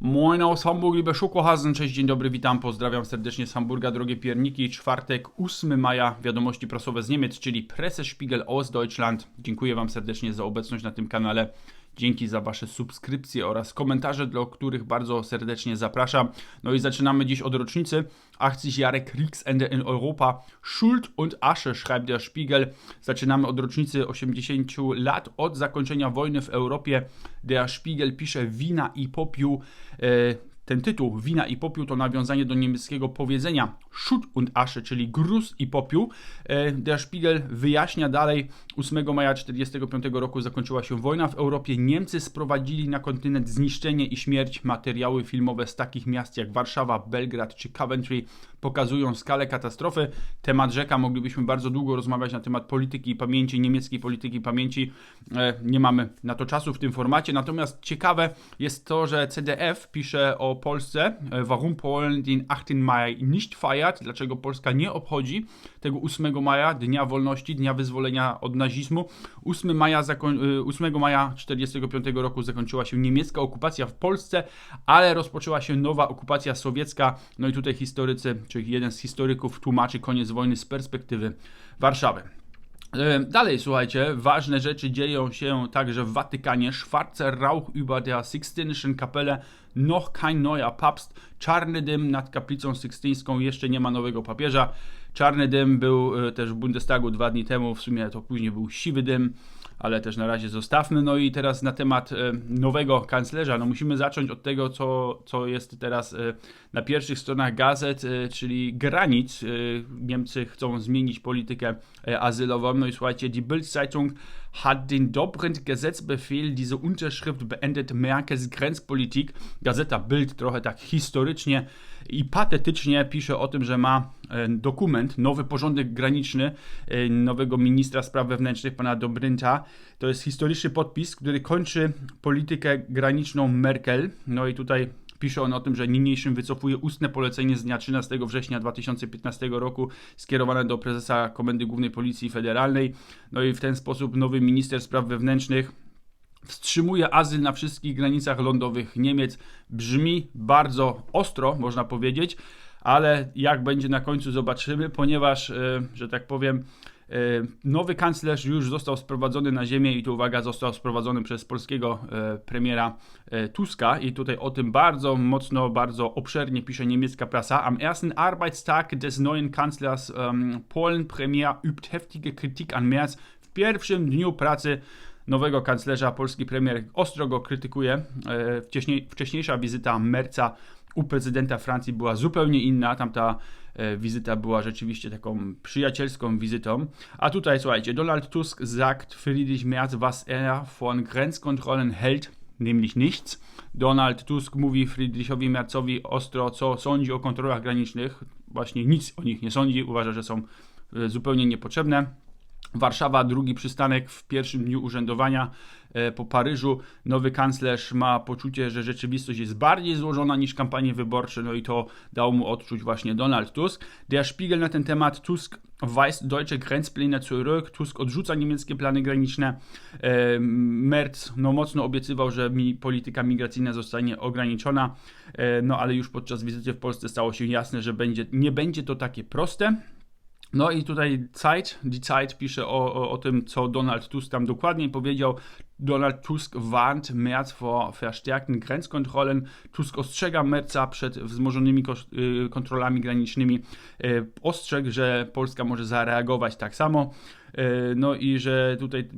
Moin aus Hamburg, liebe Schokohasen, cześć, dzień dobry, witam, pozdrawiam serdecznie z Hamburga, drogie pierniki. Czwartek, 8 maja, wiadomości prasowe z Niemiec, czyli Pressespiegel aus Deutschland. Dziękuję Wam serdecznie za obecność na tym kanale. Dzięki za Wasze subskrypcje oraz komentarze, do których bardzo serdecznie zapraszam. No i zaczynamy dziś od rocznicy. 80 Jahre Kriegsende in Europa. Schuld und Asche, schreibt der Spiegel. Zaczynamy od rocznicy 80 lat od zakończenia wojny w Europie. Der Spiegel pisze wina i popiół. Ten tytuł Wina i popiół to nawiązanie do niemieckiego powiedzenia Schutt und Asche, czyli gruz i popiół. E, Der Spiegel wyjaśnia dalej, 8 maja 1945 roku zakończyła się wojna w Europie. Niemcy sprowadzili na kontynent zniszczenie i śmierć. Materiały filmowe z takich miast jak Warszawa, Belgrad czy Coventry pokazują skalę katastrofy. Temat rzeka, moglibyśmy bardzo długo rozmawiać na temat polityki pamięci, niemieckiej polityki pamięci. E, nie mamy na to czasu w tym formacie. Natomiast ciekawe jest to, że CDF pisze o Polsce, e, warum Polen den 8 Mai nicht feiert, dlaczego Polska nie obchodzi tego 8 maja, Dnia Wolności, Dnia Wyzwolenia od nazizmu. 8 maja, 8 e, maja 1945 roku zakończyła się niemiecka okupacja w Polsce, ale rozpoczęła się nowa okupacja sowiecka. No i tutaj historycy, czy jeden z historyków tłumaczy koniec wojny z perspektywy Warszawy. Dalej, słuchajcie, ważne rzeczy dzieją się także w Watykanie. Schwarzer Rauch über der Sixtinischen Kapelle, noch kein neuer Papst. Czarny dym nad kaplicą sykstyńską, jeszcze nie ma nowego papieża. Czarny dym był e, też w Bundestagu dwa dni temu, w sumie to później był siwy dym ale też na razie zostawmy. No i teraz na temat e, nowego kanclerza. No musimy zacząć od tego, co, co jest teraz e, na pierwszych stronach gazet, e, czyli granic. Niemcy chcą zmienić politykę azylową. No i słuchajcie, die Bild-Zeitung hat den Dobrindt-Gesetzbefehl, diese Unterschrift beendet Merkels Grenzpolitik. Gazeta Bild trochę tak historycznie i patetycznie pisze o tym, że ma e, dokument, nowy porządek graniczny e, nowego ministra spraw wewnętrznych, pana Dobrynta. To jest historyczny podpis, który kończy politykę graniczną Merkel. No i tutaj Pisze on o tym, że niniejszym wycofuje ustne polecenie z dnia 13 września 2015 roku skierowane do prezesa Komendy Głównej Policji Federalnej. No i w ten sposób nowy minister spraw wewnętrznych wstrzymuje azyl na wszystkich granicach lądowych Niemiec. Brzmi bardzo ostro, można powiedzieć, ale jak będzie na końcu zobaczymy, ponieważ, e, że tak powiem, nowy kanclerz już został sprowadzony na ziemię i tu uwaga, został sprowadzony przez polskiego e, premiera Tuska i tutaj o tym bardzo mocno, bardzo obszernie pisze niemiecka prasa. Am ersten Arbeitstag des neuen Kanzlers um, Polen Premier übt heftige Kritik an Merz. W pierwszym dniu pracy nowego kanclerza, polski premier ostro go krytykuje. E, wcześniej, wcześniejsza wizyta Merca u prezydenta Francji była zupełnie inna. Tamta e, wizyta była rzeczywiście taką przyjacielską wizytą. A tutaj słuchajcie, Donald Tusk sagt Friedrich Merz, was er von Grenzkontrollen hält, nämlich nichts. Donald Tusk mówi Friedrichowi Merzowi ostro, co sądzi o kontrolach granicznych. Właśnie nic o nich nie sądzi, uważa, że są e, zupełnie niepotrzebne. Warszawa, drugi przystanek w pierwszym dniu urzędowania e, po Paryżu. Nowy kanclerz ma poczucie, że rzeczywistość jest bardziej złożona niż kampanie wyborcze, no i to dał mu odczuć właśnie Donald Tusk. Der Spiegel na ten temat Tusk weist deutsche Grenzpläne zurück. Tusk odrzuca niemieckie plany graniczne. E, Merz no, mocno obiecywał, że mi polityka migracyjna zostanie ograniczona, e, no ale już podczas wizyty w Polsce stało się jasne, że będzie, nie będzie to takie proste. No i tutaj Zeit, die Zeit pisze o, o, o, tym, co Donald Tusk tam dokładniej powiedział. Donald Tusk warnt Merz vor verstärkten Grenzkontrollen. Tusk ostrzega Merza przed wzmożonymi y, kontrolami granicznymi. Y, ostrzegł, że Polska może zareagować tak samo. E, no i że tutaj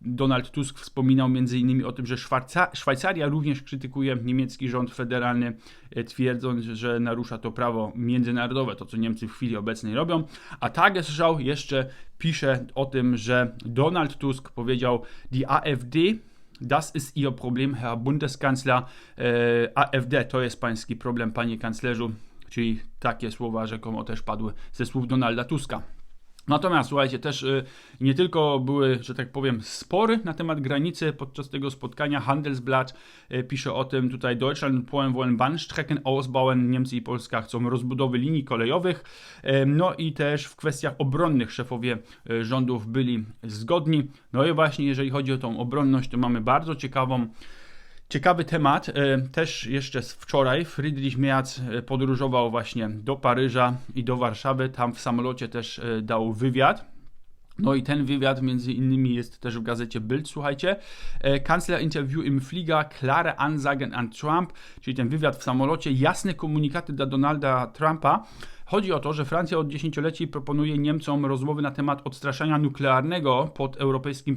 Donald Tusk wspominał między innymi o tym, że Szwajca Szwajcaria również krytykuje niemiecki rząd federalny, e, twierdząc, że narusza to prawo międzynarodowe, to co Niemcy w chwili obecnej robią. A Tagesschau jeszcze pisze o tym, że Donald Tusk powiedział, die AfD Das ist Ihr Problem, Herr Bundeskanzler. E, AfD to jest pański problem, panie kanclerzu. Czyli takie słowa rzekomo też padły ze słów Donalda Tuska. Natomiast słuchajcie, też y, nie tylko były, że tak powiem, spory na temat granicy podczas tego spotkania. Handelsblatt y, pisze o tym tutaj Deutschland Polen wollen Bahnstrecken ausbauen. Niemcy i Polska chcą rozbudowy linii kolejowych. Y, no i też w kwestiach obronnych szefowie rządów byli zgodni. No i właśnie jeżeli chodzi o tą obronność, to mamy bardzo ciekawą Ciekawy temat, e, też jeszcze z wczoraj Friedrich Merz e, podróżował właśnie do Paryża i do Warszawy, tam w samolocie też e, dał wywiad. No i ten wywiad między innymi jest też w gazecie Bild, słuchajcie. Kancler Interview im Flieger, klare Ansagen an Trump, czyli ten wywiad w samolocie, jasne komunikaty dla Donalda Trumpa. Chodzi o to, że Francja od dziesięcioleci proponuje Niemcom rozmowy na temat odstraszania nuklearnego pod europejskim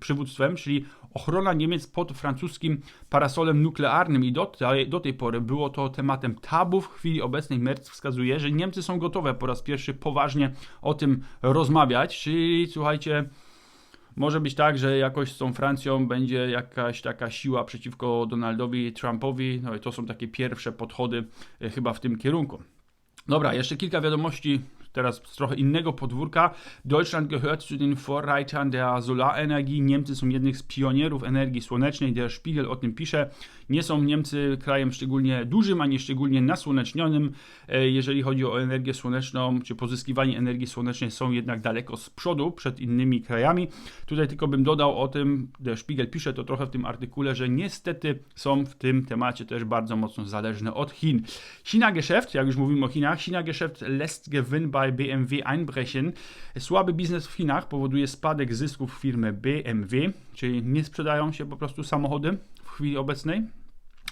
przywództwem, czyli ochrona Niemiec pod francuskim parasolem nuklearnym i do do tej pory było to tematem tabu. W chwili obecnej Merz wskazuje, że Niemcy są gotowe po raz pierwszy poważnie o tym rozmawiać, czyli słuchajcie, może być tak, że jakoś z tą Francją będzie jakaś taka siła przeciwko Donaldowi Trumpowi. No i to są takie pierwsze podchody e, chyba w tym kierunku. Dobra, jeszcze kilka wiadomości teraz z trochę innego podwórka. Deutschland gehört zu den Vorreitern der Solarenergie. Niemcy są jednym z pionierów energii słonecznej. Der Spiegel o tym pisze. Nie są Niemcy krajem szczególnie dużym, ani szczególnie nasłonecznionym. E, jeżeli chodzi o energię słoneczną, czy pozyskiwanie energii słonecznej, są jednak daleko z przodu przed innymi krajami. Tutaj tylko bym dodał o tym, Der Spiegel pisze to trochę w tym artykule, że niestety są w tym temacie też bardzo mocno zależne od Chin. China Geschäft, jak już mówimy o Chinach, China Geschäft lässt Gewinn bei BMW einbrechen. Słaby biznes w Chinach powoduje spadek zysków firmy BMW, czyli nie sprzedają się po prostu samochody w chwili obecnej.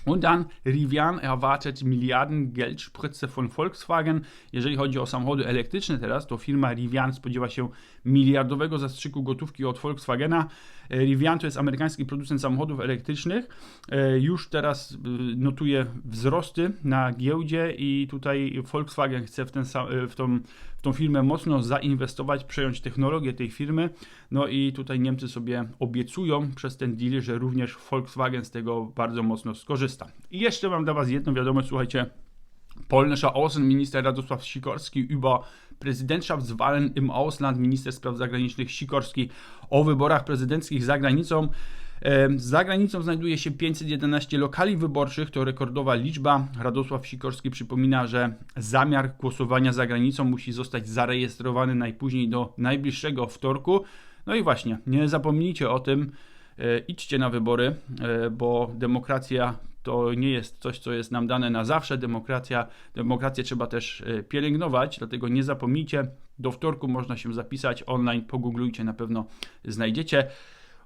Und dann Rivian erwartet Milliarden Geldspritze von Volkswagen. Jeżeli chodzi o samochody elektryczne teraz, to firma Rivian spodziewa się miliardowego zastrzyku gotówki od Volkswagena. E, Rivian to jest amerykański producent samochodów elektrycznych. E, Już teraz e, notuje wzrosty na giełdzie i tutaj Volkswagen chce w, ten, w, tą, tą firmę mocno zainwestować, przejąć technologię tej firmy. No i tutaj Niemcy sobie obiecują przez ten deal, że również Volkswagen z tego bardzo mocno skorzysta. I jeszcze mam dla Was jedną wiadomość, słuchajcie. Polnischer Außenminister Radosław Sikorski über Präsidentschaftswahlen im Ausland, minister spraw zagranicznych Sikorski o wyborach prezydenckich za granicą. Za granicą znajduje się 511 lokali wyborczych, to rekordowa liczba. Radosław Sikorski przypomina, że zamiar głosowania za granicą musi zostać zarejestrowany najpóźniej do najbliższego wtorku. No i właśnie, nie zapomnijcie o tym, e, idźcie na wybory, e, bo demokracja to nie jest coś, co jest nam dane na zawsze. Demokracja, demokrację trzeba też e, pielęgnować, dlatego nie zapomnijcie. Do wtorku można się zapisać online, pogooglujcie, na pewno znajdziecie.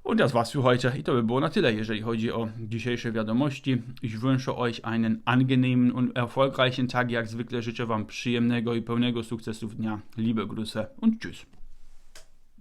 Und das war's für heute. I to by było na tyle, jeżeli chodzi o dzisiejsze wiadomości. Ich wünsche euch einen angenehmen und erfolgreichen Tag. Jak zwykle życzę Wam przyjemnego i pełnego sukcesów dnia. Liebe Grüße und tschüss.